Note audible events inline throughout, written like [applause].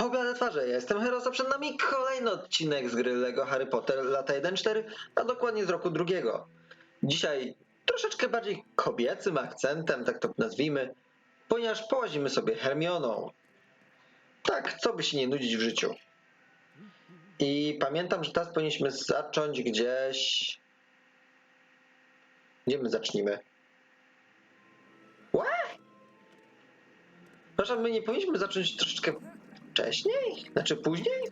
Oblade twarze, ja jestem Herosa, przed nami kolejny odcinek z gry LEGO Harry Potter lata 1-4, a dokładnie z roku drugiego. Dzisiaj troszeczkę bardziej kobiecym akcentem, tak to nazwijmy, ponieważ połazimy sobie Hermioną. Tak, co by się nie nudzić w życiu. I pamiętam, że teraz powinniśmy zacząć gdzieś... Gdzie my zacznijmy? What? Przepraszam, my nie powinniśmy zacząć troszeczkę wcześniej? Znaczy później?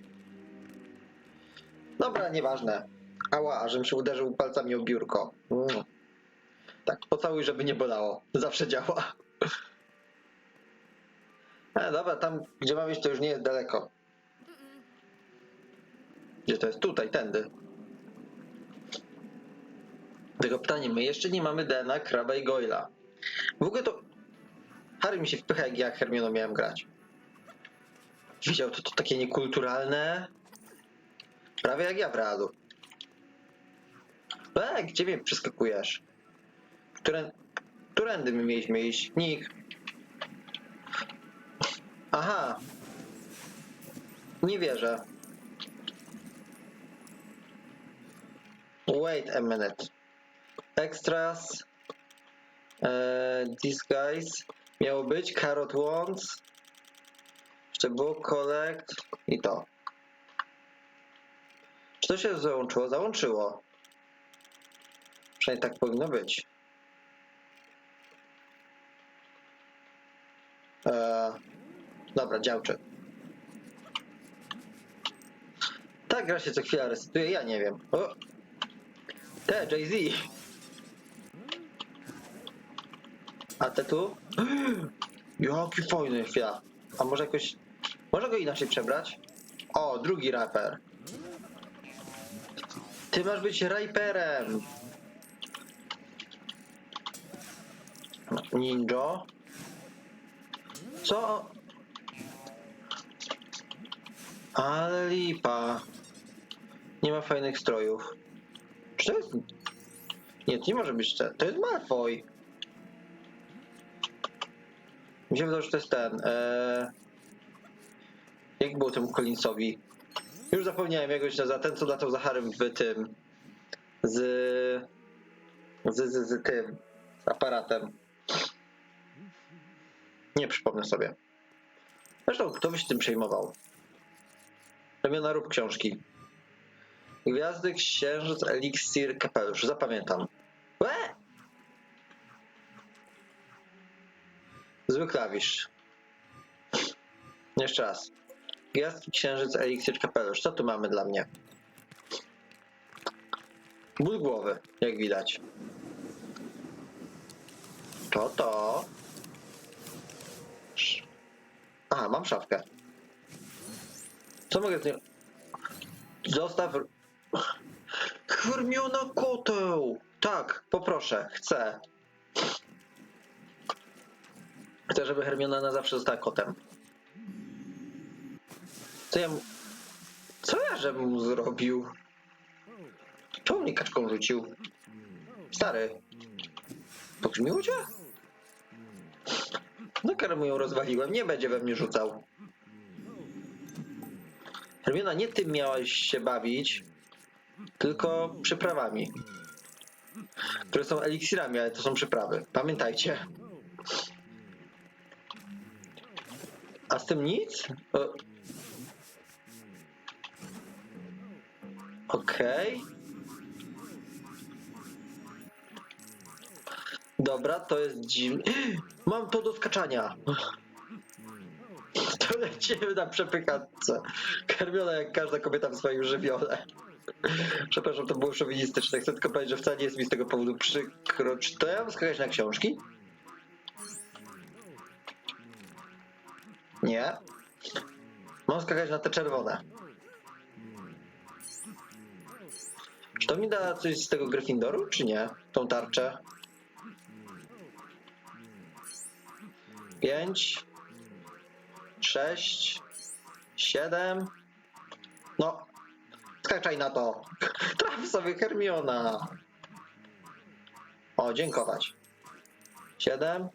Dobra, nieważne. Ała, żebym się uderzył palcami o biurko. Mm. Tak, pocałuj, żeby nie bolało. Zawsze działa. E, dobra, tam gdzie mam iść to już nie jest daleko. Gdzie to jest? Tutaj, tędy. Tylko pytanie, my jeszcze nie mamy Dena, Kraba i Goyla. W ogóle to Harry mi się wpycha, jak ja Hermioną miałem grać. Widział to, to takie niekulturalne. Prawie jak ja w realu. E, gdzie mnie przeskakujesz? Które, którędy my mieliśmy iść? Nick. Aha. Nie wierzę. Wait a minute. Extras. Eee, disguise. Miało być carrot wands. Jeszcze było collect i to. Czy to się załączyło? Załączyło. Przynajmniej tak powinno być. Eee, dobra, działczy. Ta gra się co chwila resetuje, ja nie wiem. O! Te, Jay-Z! A te tu? [gasps] Jaki fajny chwila. A może jakoś... Może go inaczej przebrać? O, drugi raper. Ty masz być raperem. Ninja. Co? Ale lipa. Nie ma fajnych strojów. Czy to jest... Nie, to nie może być ten. To jest Malfoy. Mi się wydaje, że to jest ten. Eee... Jak było temu Collinsowi? Już zapomniałem jak go się nazywa. Ten, co latał za Harrym w tym. Z... Z, z, z tym. Aparatem. Nie przypomnę sobie. Zresztą, kto by się tym przejmował? Ramiona rób książki. Gwiazdy, księżyc, eliksir, kapelusz. Zapamiętam. Łe! Zły klawisz. Jeszcze raz. Gwiazdki, księżyc, eliksir, kapelusz. Co tu mamy dla mnie? Ból głowy, jak widać. To to. Aha, mam szafkę. Co mogę z nią... Zostaw... Hermiona koteł! Tak, poproszę, chcę. Chcę, żeby Hermiona na zawsze została kotem. Co ja mu... Co ja żebym mu zrobił? Czemu mnie kaczką rzucił? Stary. Pogrzmiło cię? No mu ją rozwaliłem, nie będzie we mnie rzucał. Hermiona, nie tym miałaś się bawić, tylko przyprawami. Które są eliksirami, ale to są przyprawy. Pamiętajcie. A z tym nic? Okej. Dobra, to jest dziwne. [gasps] Mam to do skaczania. [laughs] To lecimy na przepychadce. Karmiona jak każda kobieta w swoim żywiole. [laughs] Przepraszam, to było szowinistyczne. Chcę tylko powiedzieć, że wcale nie jest mi z tego powodu przykro. Czy to ja mam skakać na książki? Nie. Mam skakać na te czerwone. To mi da coś z tego Gryffindoru, czy nie? Tą tarczę? Pięć. Sześć. Siedem. No. Skaczaj na to. [laughs] Traf sobie Hermiona. O, dziękować. Siedem.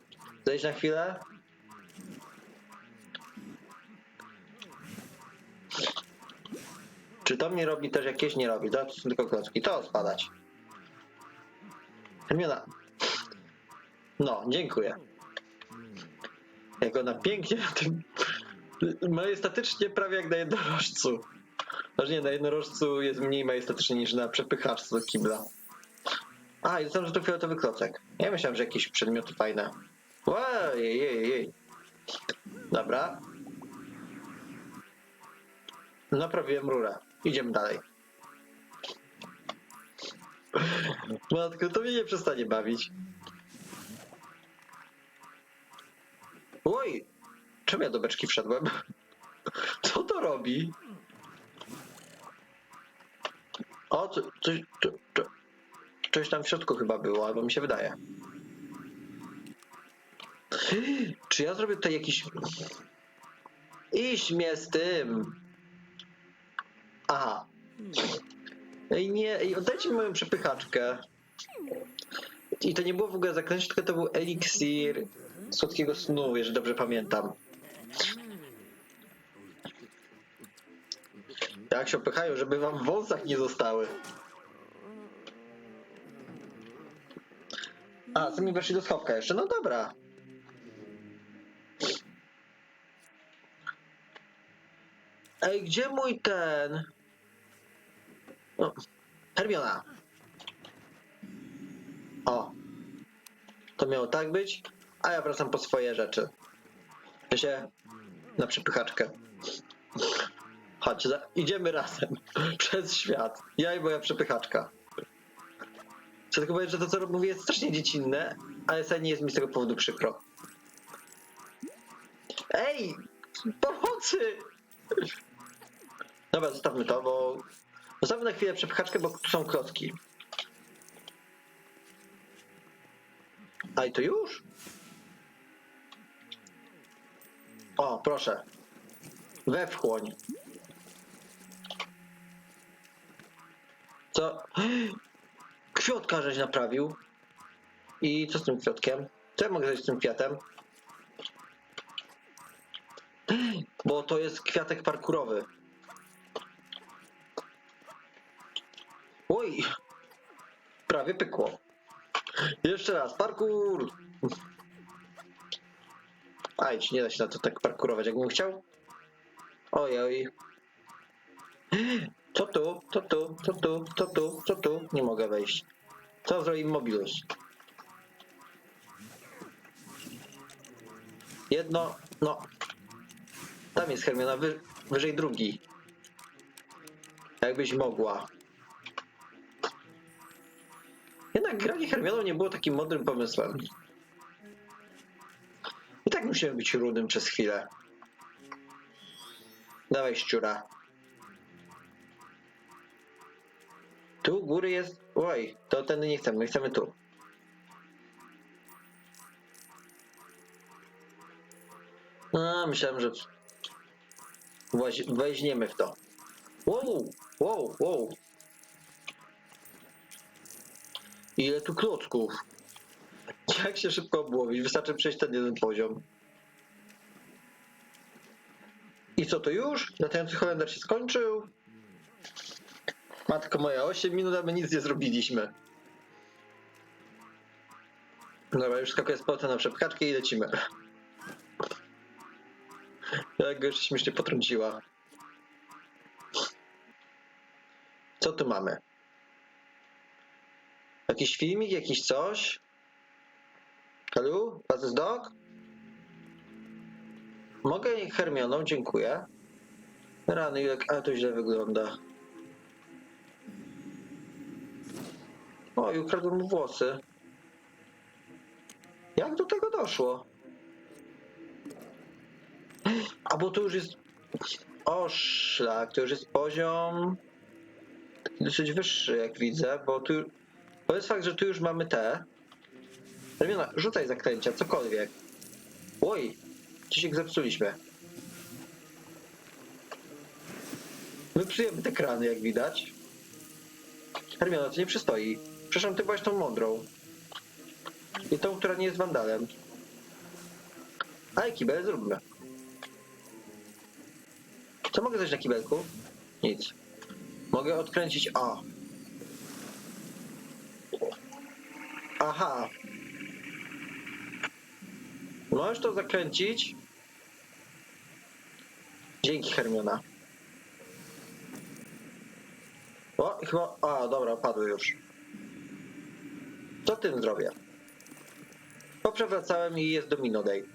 Zejdź na chwilę. Czy to mnie robi też jakieś? Nie robi. To są tylko klocki. To spadać. Hermiona. No, dziękuję. Jak ona pięknie w tym... Majestatycznie prawie jak na jednorożcu. Znaczy nie, na jednorożcu jest mniej majestatyczny niż na przepychaczce do kibla. A, i znam, że to fioletowy klocek. Ja myślałem, że jakieś przedmioty fajne. Ojej, jej, jej. Dobra. Naprawiłem rurę. Idziemy dalej. Matko, to mnie nie przestanie bawić. Oj! Czemu ja do beczki wszedłem? Co to robi? O, co, coś, coś tam w środku chyba było, albo mi się wydaje. Czy ja zrobię tutaj jakiś... Iść mnie z tym! Aha. Ej, nie, ej, oddajcie mi moją przepychaczkę. I to nie było w ogóle zaklęcie, tylko to był eliksir słodkiego snu, jeżeli dobrze pamiętam. Jak się opychają, żeby wam w wąsach nie zostały. A, sami weszli do schowka jeszcze, no dobra. Ej, gdzie mój ten? O, Hermiona. O. To miało tak być, a ja wracam po swoje rzeczy. Ja się na przepychaczkę. Chodź, za, idziemy razem [laughs] przez świat. Ja i moja przepychaczka. Chcę tylko powiedzieć, że to co mówię jest strasznie dziecinne, ale sobie nie jest mi z tego powodu przykro. Ej! Pomocy! Dobra, zostawmy to, bo... Zostawmy na chwilę przepychaczkę, bo tu są klocki. A i to już? O, proszę. We wchłoń. Co? Kwiatka żeś naprawił. I co z tym kwiatkiem? Co ja mogę zrobić z tym kwiatem? Bo to jest kwiatek parkurowy. Prawie pykło. Jeszcze raz, parkour! Ajdź, nie da się na to tak parkurować, jakbym chciał. Oj, oj. Co tu? Co tu? Co tu? Co tu? Co tu? Nie mogę wejść. Co zrobi mobilność? Jedno, no. Tam jest Hermiona, wy, wyżej drugi. Jakbyś mogła. Jednak granie Hermioną nie było takim mądrym pomysłem. I tak musiałem być rudym przez chwilę. Dawaj szczura. Tu góry jest... Oj, to ten nie chcemy, my chcemy tu. A, myślałem, że Właź- weźmiemy w to. Wow, wow, wow. Ile tu klocków? Jak się szybko obłowić? Wystarczy przejść ten jeden poziom. I co to już? Latający Holender się skończył? Matko moja, 8 minut, a my nic nie zrobiliśmy. Dobra, już skakuję z powrotem na przepchaczkę i lecimy. Jak go jeszcze śmiesznie potrąciła. Co tu mamy? Jakiś filmik, jakiś coś? Was is dog? Mogę Hermioną, dziękuję. Rany, jak a to źle wygląda. O, i ukradłem mu włosy. Jak do tego doszło? A bo to już jest. O szlak, to już jest poziom. dosyć wyższy, jak widzę, bo tu. To jest fakt, że tu już mamy te. Hermiona, rzucaj zaklęcia, cokolwiek. Oj, dzisiaj zepsuliśmy. My psujemy te krany, jak widać. Hermiona, to nie przystoi. Przepraszam, ty byłaś tą mądrą. I tą, która nie jest wandalem. A kibel zróbmy. Co mogę zrobić na kibelku? Nic. Mogę odkręcić. O. Aha. Możesz to zakręcić. Dzięki, Hermiona. O, chyba. A, dobra, padły już. Co tym zrobię? Poprzewracałem i jest Domino Day.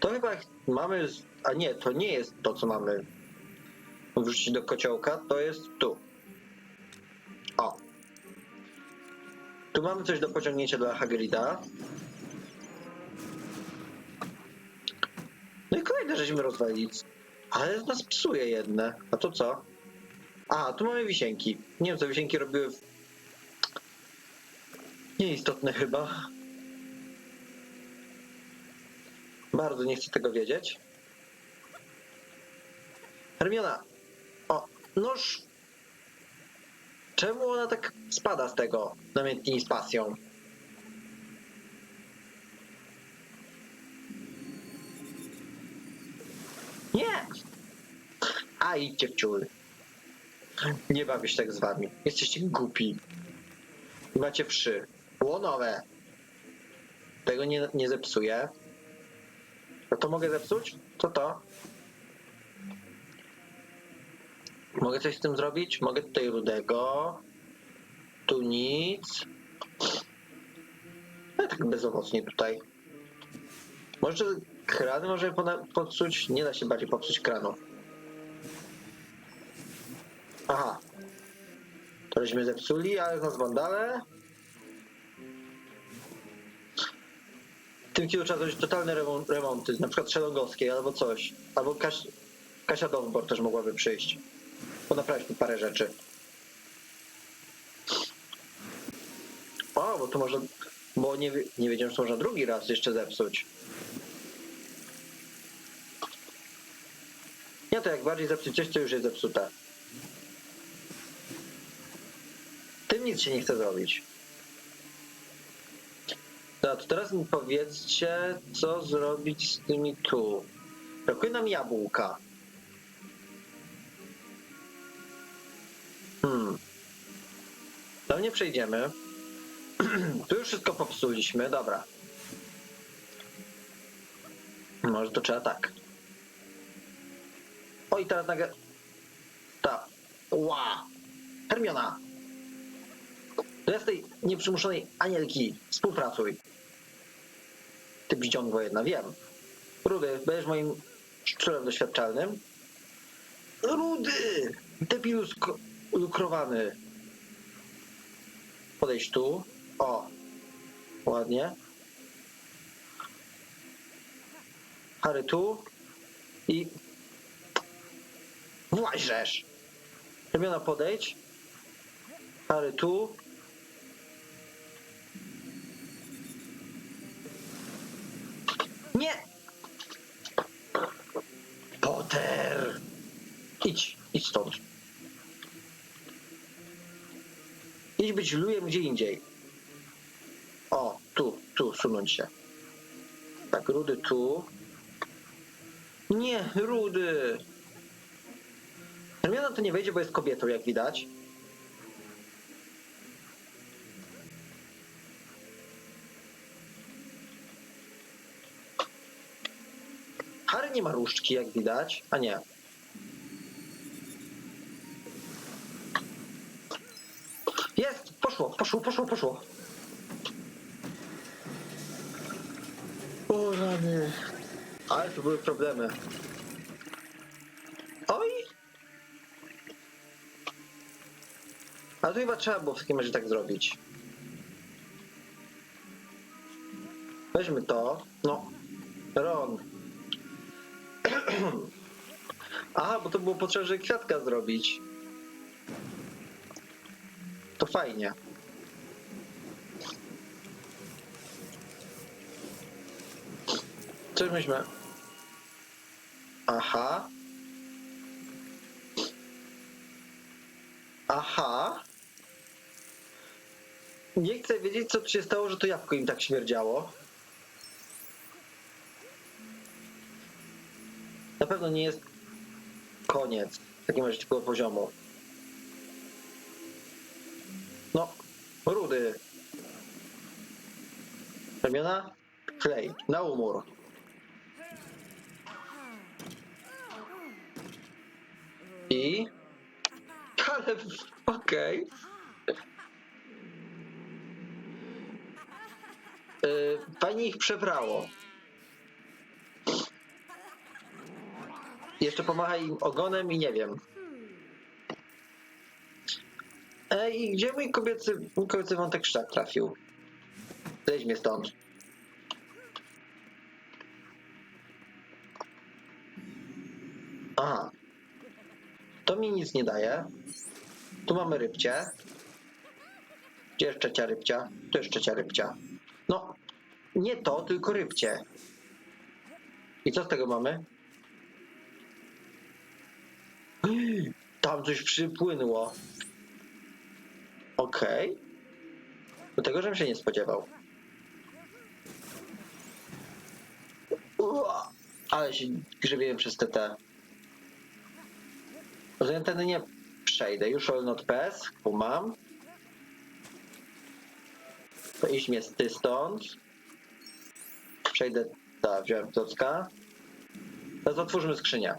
To chyba mamy. A nie, to nie jest to, co mamy wrzucić do kociołka, to jest tu. Tu mamy coś do pociągnięcia dla Hagrida. No i kolejne żeśmy rozwalili. Ale nas psuje jedne. A to co? A, tu mamy wisienki. Nie wiem, co wisienki robiły. W... Nieistotne chyba. Bardzo nie chcę tego wiedzieć. Hermiona. O, noż. Czemu ona tak spada z tego namiętnie z pasją? Nie! A idźcie w ciuły. Nie bawię się tak z wami. Jesteście głupi. Macie wszy. Łonowe. Tego nie, nie zepsuję. No to mogę zepsuć? Co to? Mogę coś z tym zrobić? Mogę tutaj rudego. Tu nic. No tak bezowocnie tutaj. Może krany może popsuć? Nie da się bardziej popsuć kranów. Aha. To żeśmy zepsuli, ale nas wandale. W tym kiju trzeba zrobić totalne remon- remonty, na przykład Szelongowskiej albo coś. Albo Kaś- Kasia Dowbor też mogłaby przyjść. Bo naprawić tu parę rzeczy. O, bo to można... Bo nie, nie wiedziałem, że można drugi raz jeszcze zepsuć. Nie, to jak bardziej zepsuć coś, co już jest zepsute. Tym nic się nie chce zrobić. No, to teraz mi powiedzcie, co zrobić z tymi tu. Brakuje nam jabłka. Hmm. Do mnie przejdziemy. [clears throat] tu już wszystko popsuliśmy, dobra. Może to trzeba tak. O i teraz nagle... Ta. Ła! Hermiona! Do tej nieprzymuszonej anielki. Współpracuj. Ty bździągwo jedna, wiem. Rudy, będziesz moim szczurem doświadczalnym? Rudy! Debilu sko- lukrowany. Podejdź tu. O. Ładnie. Harry tu. I... Właźrzesz! Hermiona podejdź. Harry tu. Nie! Potter! Idź, idź stąd. Idź być lujem gdzie indziej. O, tu, tu, sunąć się. Tak, Rudy tu. Nie, Rudy! Hermiona to nie wejdzie, bo jest kobietą, jak widać. Harry nie ma różdżki, jak widać. A nie. Jest! Poszło, poszło, poszło, poszło. O rany. Ale tu były problemy. Oj! A tu chyba trzeba było w takim razie tak zrobić. Weźmy to. No. Ron. [clears throat] Aha, bo to było potrzeba, żeby kwiatka zrobić. To fajnie. Coś myśmy. Aha. Aha. Nie chcę wiedzieć, co tu się stało, że to jabłko im tak śmierdziało. Na pewno nie jest koniec. takim razie tylko poziomu. No, rudy. Ramiona? Klej. Na umór. I? Ale okej. Yy, Pani ich przebrało. Jeszcze pomacha im ogonem i nie wiem. Ej, gdzie mój kobiecy, mój kobiecy wątek sztak trafił? Zejdź mnie stąd. Aha. To mi nic nie daje. Tu mamy rybcie. Gdzie jest trzecia rybcia? Tu jest trzecia rybcia. No, nie to, tylko rybcie. I co z tego mamy? [gasps] Tam coś przypłynęło. Okej. Do tego, żebym się nie spodziewał. Ale się grzebiłem przez te te. Rozumiem, ten nie przejdę. Już all not pass, bo mam. To iść mnie ty stąd. Przejdę, tak, wziąłem klocka. Teraz otwórzmy skrzynię.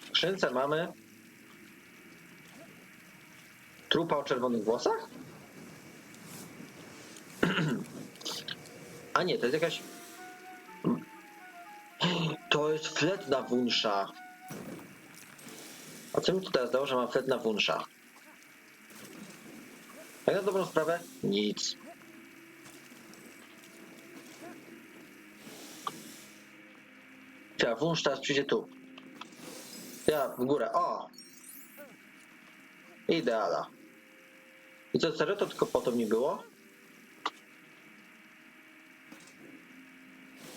W skrzynce mamy trupa o czerwonych włosach? [clears throat] A nie, to jest jakaś... [clears throat] To jest flet na wunsza. Co mi tu teraz dało, że mam flet na wunsza? Jak na dobrą sprawę? Nic. Ja, wunsz teraz przyjdzie tu. Ja, w górę. O! Ideala. I co, serio to tylko po to mi było?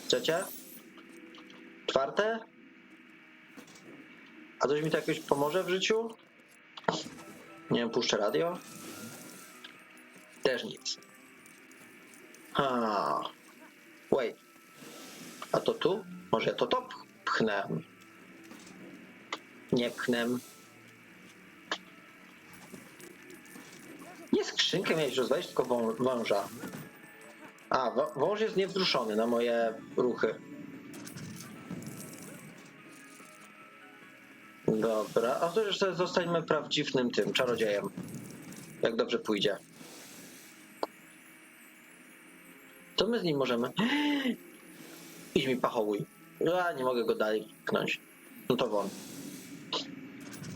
Trzecie? Czwarte? A coś mi to jakoś pomoże w życiu? Nie wiem, puszczę radio? Też nic. Ha. Wait. A to tu? Może to to pch- pchnę? Nie pchnę. Nie skrzynkę miałeś rozwalić, tylko wą- wąża. A, wą- wąż jest niewzruszony na moje ruchy. Dobra, a to już zostańmy prawdziwnym tym czarodziejem. Jak dobrze pójdzie. Co my z nim możemy? [gasps] Idź mi pachołuj. Ja nie mogę go dalej pchnąć. No to won.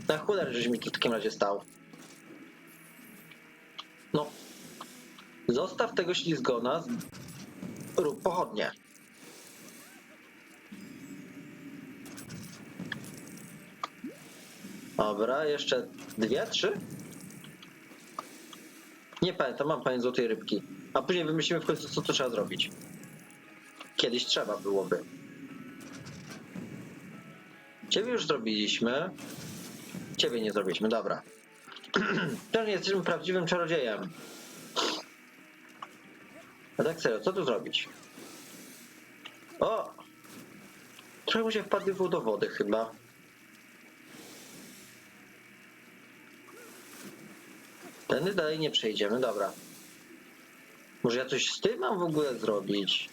Na chuder, żeś mi tu w takim razie stał. No. Zostaw tego ślizgona. Rób pochodnie. Dobra, jeszcze dwie, trzy? Nie pamiętam, mam pamięć złotej rybki. A później wymyślimy w końcu, co to trzeba zrobić. Kiedyś trzeba byłoby. Ciebie już zrobiliśmy. Ciebie nie zrobiliśmy, dobra. [clears throat] Też nie jesteśmy prawdziwym czarodziejem. A tak serio, co tu zrobić? O! Trochę mu się wpadły w do wody chyba. Tędy dalej nie przejdziemy, dobra. Może ja coś z tym mam w ogóle zrobić?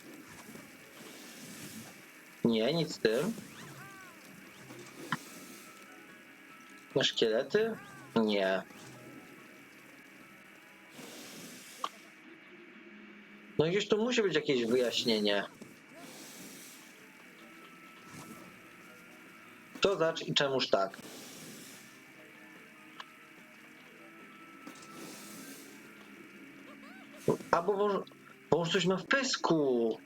Nie, nic z tym. Na szkielety? Nie. No gdzieś tu musi być jakieś wyjaśnienie. To zacz i czemuż tak? Albo wąż, wąż coś ma w pysku.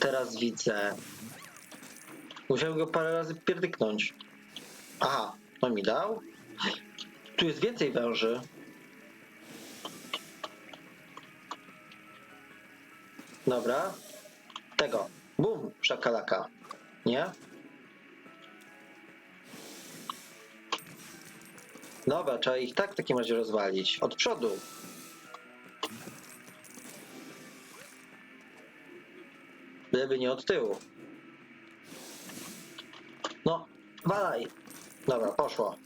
Teraz widzę. Musiałem go parę razy pierdyknąć. Aha, to mi dał. Tu jest więcej węży. Dobra. Tego. Bum, szakalaka. Nie? Dobra, trzeba ich tak w takim razie rozwalić. Od przodu. Byleby nie od tyłu. No, walaj. Dobra, poszło.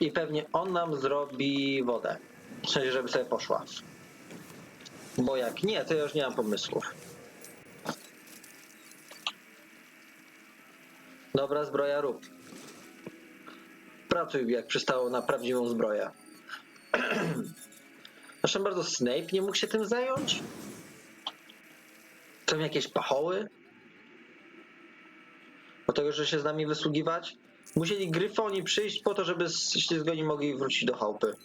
I pewnie on nam zrobi wodę. W sensie, żeby sobie poszła. Bo jak nie, to ja już nie mam pomysłów. Dobra, zbroja rób. Pracuj jak przystało na prawdziwą zbroję. [clears throat] Proszę bardzo, Snape nie mógł się tym zająć? Są jakieś pachoły? Do tego, że się z nami wysługiwać? Musieli gryfoni przyjść po to, żeby ślizgoni mogli wrócić do chałupy.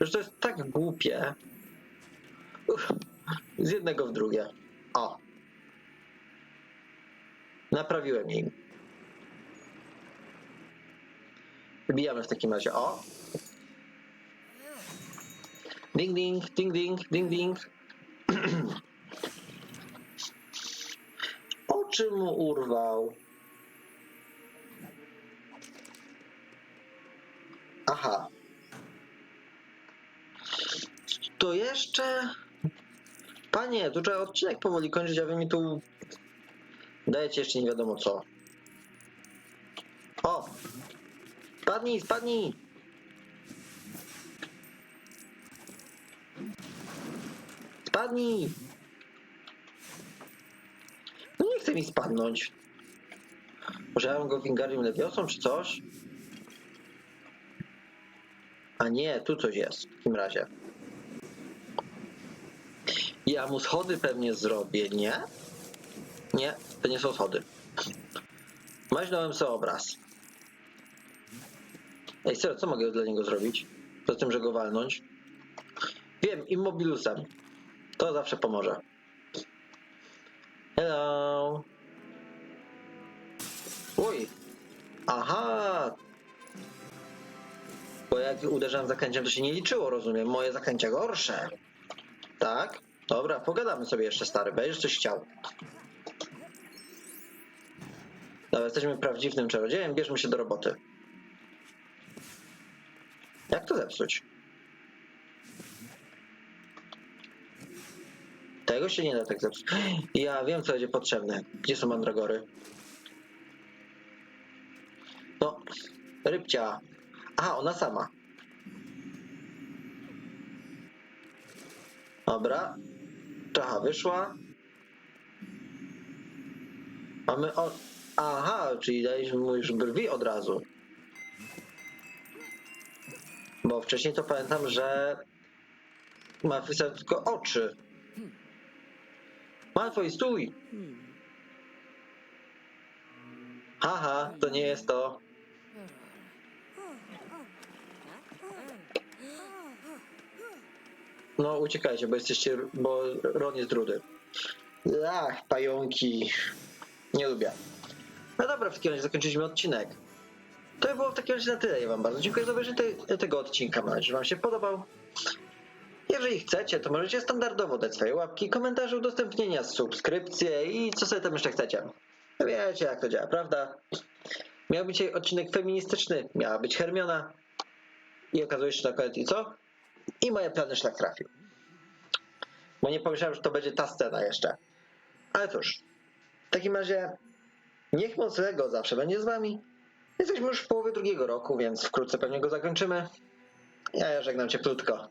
Że to jest tak głupie. Z jednego w drugie. O. Naprawiłem im. Wbijamy w takim razie. O. Ding ding, ding ding, ding ding. Oczy mu urwał. Aha. To jeszcze. Panie, tu trzeba odcinek powoli kończyć, a wy mi tu dajecie jeszcze nie wiadomo co. O! Spadnij, spadnij! Spadnij! No nie chce mi spadnąć. Może ja go Wingardium Leviosa czy coś? A nie, tu coś jest w takim razie. Ja mu schody pewnie zrobię, nie? Nie, to nie są schody. Maźnąłem sobie obraz. Ej, serio, co mogę dla niego zrobić? Poza tym, że go walnąć? Wiem, immobilusem. To zawsze pomoże. Hello. Uj. Aha. Bo jak uderzałem zaklęciem, to się nie liczyło, rozumiem. Moje zaklęcia gorsze. Tak? Dobra, pogadamy sobie jeszcze, stary. Będziesz coś chciał. Dobra, jesteśmy prawdziwym czarodziejem. Bierzmy się do roboty. Jak to zepsuć? Tego się nie da tak zepsuć. Ja wiem, co będzie potrzebne. Gdzie są mandragory? No, rybcia. Aha, ona sama. Dobra. Czacha wyszła. Mamy o... Aha, czyli daliśmy mu już brwi od razu. Bo wcześniej to pamiętam, że ma tylko oczy. Malfoy, stój! Haha, to nie jest to. No, uciekajcie, bo jesteście, bo Ron jest rudy. Ach, pająki. Nie lubię. No dobra, w takim razie zakończyliśmy odcinek. To by było w takim razie na tyle. Ja wam bardzo dziękuję za obejrzenie te, tego odcinka. Mam nadzieję, że wam się podobał. Jeżeli chcecie, to możecie standardowo dać swoje łapki, komentarze, udostępnienia, subskrypcje i co sobie tam jeszcze chcecie. Wiecie, jak to działa, prawda? Miał być dzisiaj odcinek feministyczny, miała być Hermiona i okazuje się, na koniec i co? I moje plany szlak trafił. Bo nie pomyślałem, że to będzie ta scena jeszcze. Ale cóż, w takim razie niech moc Lego zawsze będzie z wami. Jesteśmy już w połowie drugiego roku, więc wkrótce pewnie go zakończymy. Ja żegnam cieplutko.